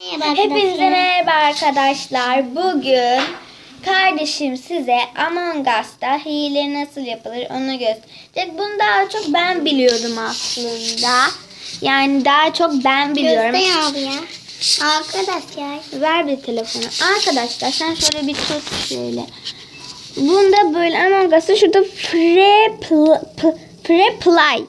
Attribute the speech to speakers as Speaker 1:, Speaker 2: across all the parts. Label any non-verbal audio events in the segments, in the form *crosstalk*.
Speaker 1: Hepinize merhaba arkadaşlar. Bugün kardeşim size Among Us'ta hile nasıl yapılır onu gösterecek. Bunu daha çok ben biliyorum aslında. Yani daha çok ben biliyorum.
Speaker 2: Göster abi ya. Arkadaşlar.
Speaker 1: Ver bir telefonu. Arkadaşlar sen şöyle bir tut şöyle. Bunda böyle Among Us'ta şurada pre play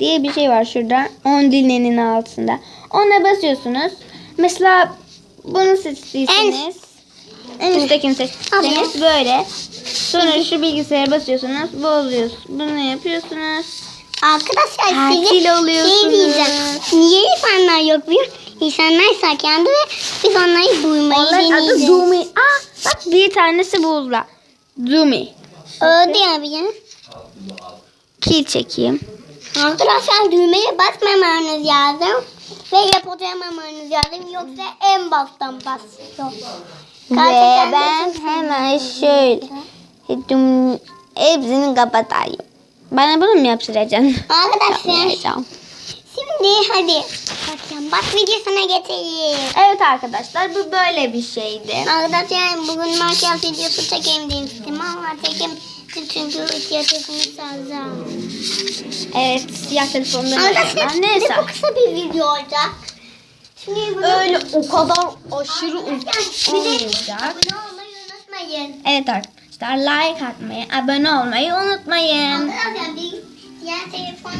Speaker 1: diye bir şey var şurada. 10 dilenin altında. Ona basıyorsunuz. Mesela bunu seçtiyseniz en üsttekini seçtiyseniz böyle. Sonra şu bilgisayara basıyorsunuz. Bozuyorsunuz. Bunu yapıyorsunuz.
Speaker 2: Arkadaşlar size şey
Speaker 1: oluyorsunuz.
Speaker 2: diyeceğim. Niye insanlar yok biliyor? İnsanlar sakendi ve biz onları duymayı
Speaker 1: Onların adı
Speaker 2: deneyeceğiz.
Speaker 1: Zoomy. Aa bak bir tanesi buldular. Zoomy.
Speaker 2: Öldü abi ya.
Speaker 1: Kil çekeyim.
Speaker 2: Arkadaşlar düğmeye basmamanız lazım. Ve yapamamanız lazım. Yoksa en baştan basıyor.
Speaker 1: Ve ben hemen şöyle tüm hepsini kapatayım. Bana bunu mu yaptıracaksın?
Speaker 2: Arkadaşlar şimdi hadi. Bakayım bak videosuna getireyim.
Speaker 1: Evet arkadaşlar bu böyle bir şeydi.
Speaker 2: Arkadaşlar bugün makyaj videosu çekeyim demiştim ama çekim çünkü ihtiyacımız fazla.
Speaker 1: Evet siyah telefonda
Speaker 2: Arkadaşlar
Speaker 1: var. Neyse.
Speaker 2: bu kısa bir video olacak. Bunu...
Speaker 1: Öyle o kadar aşırı uzun olmayacak.
Speaker 2: abone olmayı unutmayın.
Speaker 1: Evet arkadaşlar like atmayı, abone olmayı unutmayın.
Speaker 2: Arkadaşlar bir diğer telefon,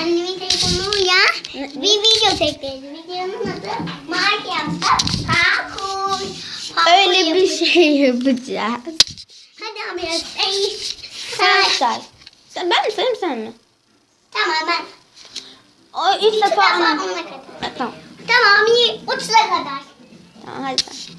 Speaker 2: annemin telefonu ya bir video çekeceğiz. Videonun adı Makyaj'da parkur. Parkur
Speaker 1: Öyle bir şey yapacağız.
Speaker 2: Hadi abi
Speaker 1: Sen say. Sen, ben mi sayayım sen mi?
Speaker 2: Tamam ben.
Speaker 1: O ilk
Speaker 2: İki
Speaker 1: defa
Speaker 2: defa
Speaker 1: ama.
Speaker 2: ona kadar.
Speaker 1: Ha, Tamam.
Speaker 2: Tamam iyi. Uçla kadar.
Speaker 1: Tamam hadi sen.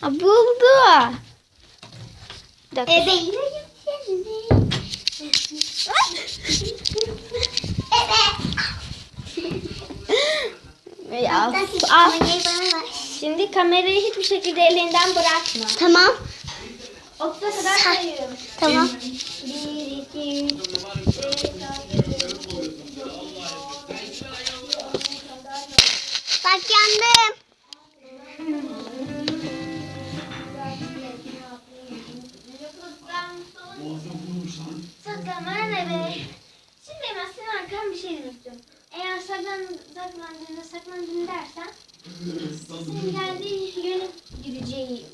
Speaker 1: Ha, buldu. Bir.
Speaker 2: Evet. *laughs*
Speaker 1: Ya, al. Şimdi kamerayı hiçbir şekilde elinden bırakma.
Speaker 2: Tamam.
Speaker 1: 30'a kadar
Speaker 2: Sa-
Speaker 1: sayıyorum.
Speaker 2: Tamam.
Speaker 1: 1, 2, 3, saklan, saklandığında saklandın dersen senin geldiği yöne gideceği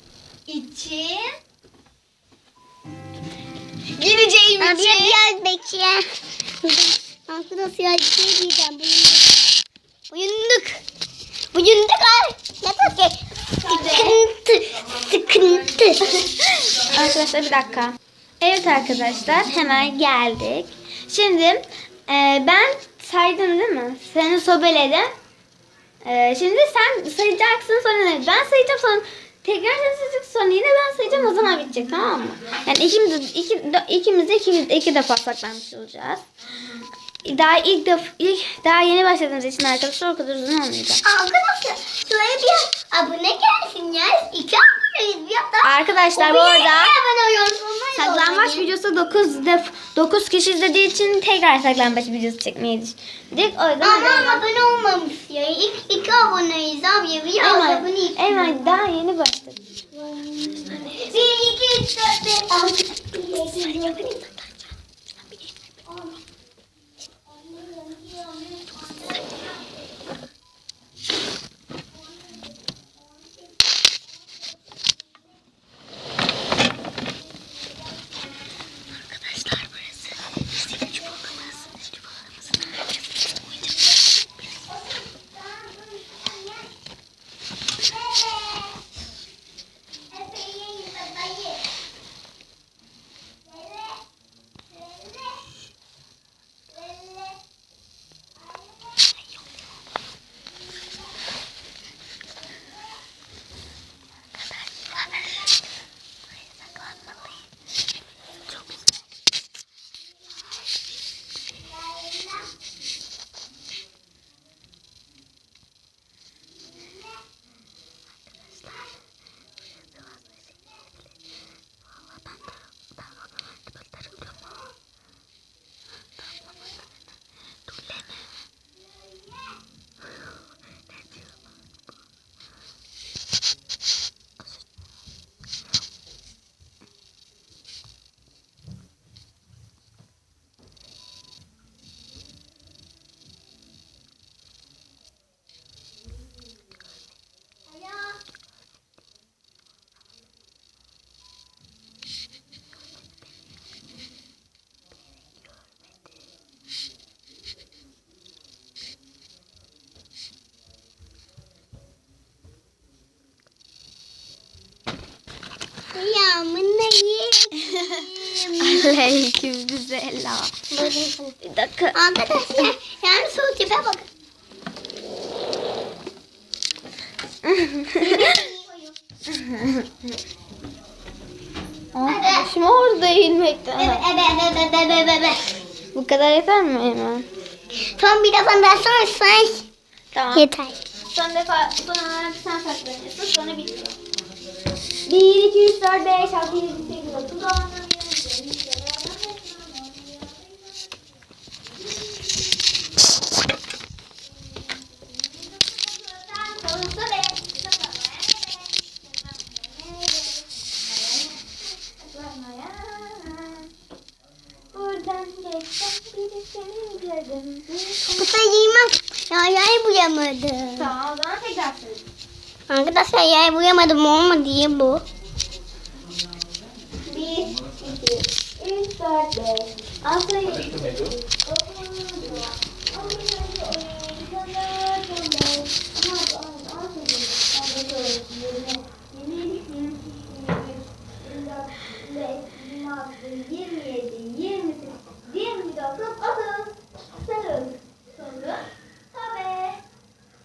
Speaker 1: için gideceğim
Speaker 2: Abi
Speaker 1: için
Speaker 2: biraz bekle. Arkadaşlar bir şey diyeceğim. Buyunduk. Buyunduk. Buyunduk ay. Ne bakayım?
Speaker 1: Arkadaşlar bir dakika. Evet arkadaşlar hemen geldik. Şimdi e, ben saydım değil mi? Seni sobeledim. E, şimdi sen sayacaksın sonra? Ben sayacağım sonra tekrar sen sayacaksın sonra yine ben sayacağım o zaman bitecek tamam mı? Yani ikimiz iki, ikimiz de iki, iki defa saklanmış olacağız. Daha ilk def ilk daha yeni başladığımız için arkadaşlar o kadar uzun olmayacak.
Speaker 2: Arkadaşlar şöyle bir abone gelsin ya. İki.
Speaker 1: Arkadaşlar bu arada saklanmaç videosu 9 def 9 kişi izlediği için tekrar saklanmaç videosu çekmeyi düşündük. O yüzden
Speaker 2: Ama
Speaker 1: abone,
Speaker 2: abone olmamış ya. İlk iki aboneyiz abi. Bir
Speaker 1: hemen,
Speaker 2: abone
Speaker 1: için. Hemen daha yeni
Speaker 2: başladık. 1, 2,
Speaker 1: 3, 4, 5, 6, 7, 8, 9, *laughs* Aleyküm selam. Bir dakika.
Speaker 2: Arkadaşlar yani sol tipe bakın.
Speaker 1: Aa, Şimdi orada eğilmekten.
Speaker 2: Ebe ebe ebe ebe ebe ebe.
Speaker 1: Bu kadar yeter mi Eymen?
Speaker 2: Son bir defa daha sonra say.
Speaker 1: Tamam.
Speaker 2: Yeter.
Speaker 1: Son defa sonra sen saklanıyorsun sonra bitiyor. 1, 2, 3, 4, 5, 6, 7, 8, 9, 10, Buradan geçsem biri seni gördüm.
Speaker 2: Bu sefer giymem. Ya yay buyamadım.
Speaker 1: Tamam o zaman tekrar söyle.
Speaker 2: Arkadaşlar yay buyamadım olmadı diye bu.
Speaker 1: 1, 2, 3, 4, 5, 6, 7,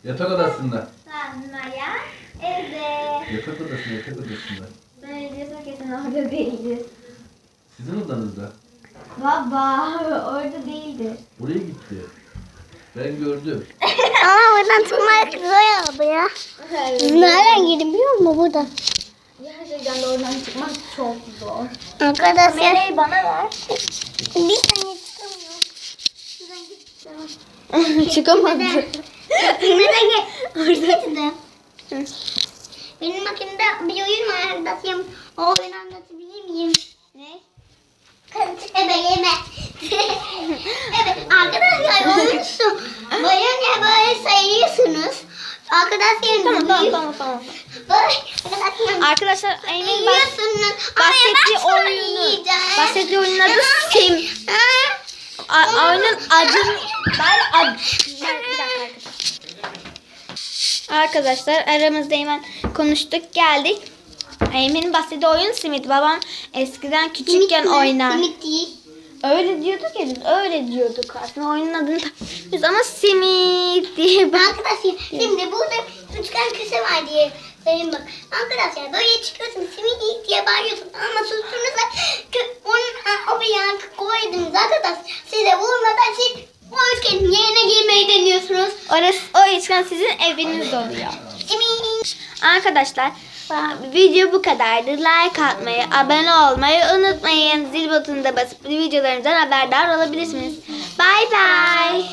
Speaker 3: Yatak odasında.
Speaker 1: Sanmaya evde.
Speaker 3: Yatak odasında, yatak odasında.
Speaker 1: Böyle diyorsun kesin orada değildir.
Speaker 3: Sizin odanızda.
Speaker 1: Baba *laughs* orada değildir.
Speaker 3: Oraya gitti. Ben gördüm. *laughs*
Speaker 2: Ama buradan çıkmak zor abi ya. Nereden girdim biliyor musun burada?
Speaker 1: Gerçekten de oradan çıkmak çok zor.
Speaker 2: Arkadaşlar
Speaker 1: Meleği bana ver.
Speaker 2: bir saniye çıkamıyorum.
Speaker 1: Çıkamadı.
Speaker 2: Gel? Orada. Benim makinede bir oyun var anlatayım. O oyunu anlatabilir miyim? *laughs* *laughs*
Speaker 1: Ne?
Speaker 2: Ebe yeme. evet arkadaşlar oyun şu. Böyle böyle sayıyorsunuz. Arkadaşlar
Speaker 1: Tamam tamam tamam tamam.
Speaker 2: Böyle arkadaşlar. Ama
Speaker 1: bahsettiği oyunu bahsettiği oyunun adı Sim. Oyunun adı ben ad. Arkadaşlar aramızda hemen konuştuk geldik. Eymen'in bahsettiği oyun simit. Babam eskiden küçükken
Speaker 2: mi?
Speaker 1: oynar.
Speaker 2: Simit değil.
Speaker 1: Öyle diyorduk ya biz öyle diyorduk aslında oyunun adını biz ama simit diye.
Speaker 2: Arkadaşlar şimdi burada üçgen köşe var diye sayın bak. Arkadaşlar böyle çıkıyorsun simit diye bağırıyorsun ama sustunuz da kö- onun o bir yankı koydunuz arkadaşlar. Size vurmadan siz o üçgenin yerine girmeyi deniyorsunuz.
Speaker 1: Orası o üçgen sizin eviniz oluyor.
Speaker 2: Simit.
Speaker 1: Arkadaşlar video bu kadardı. Like atmayı, abone olmayı unutmayın. Zil butonuna basıp videolarımızdan haberdar olabilirsiniz. Bye bye.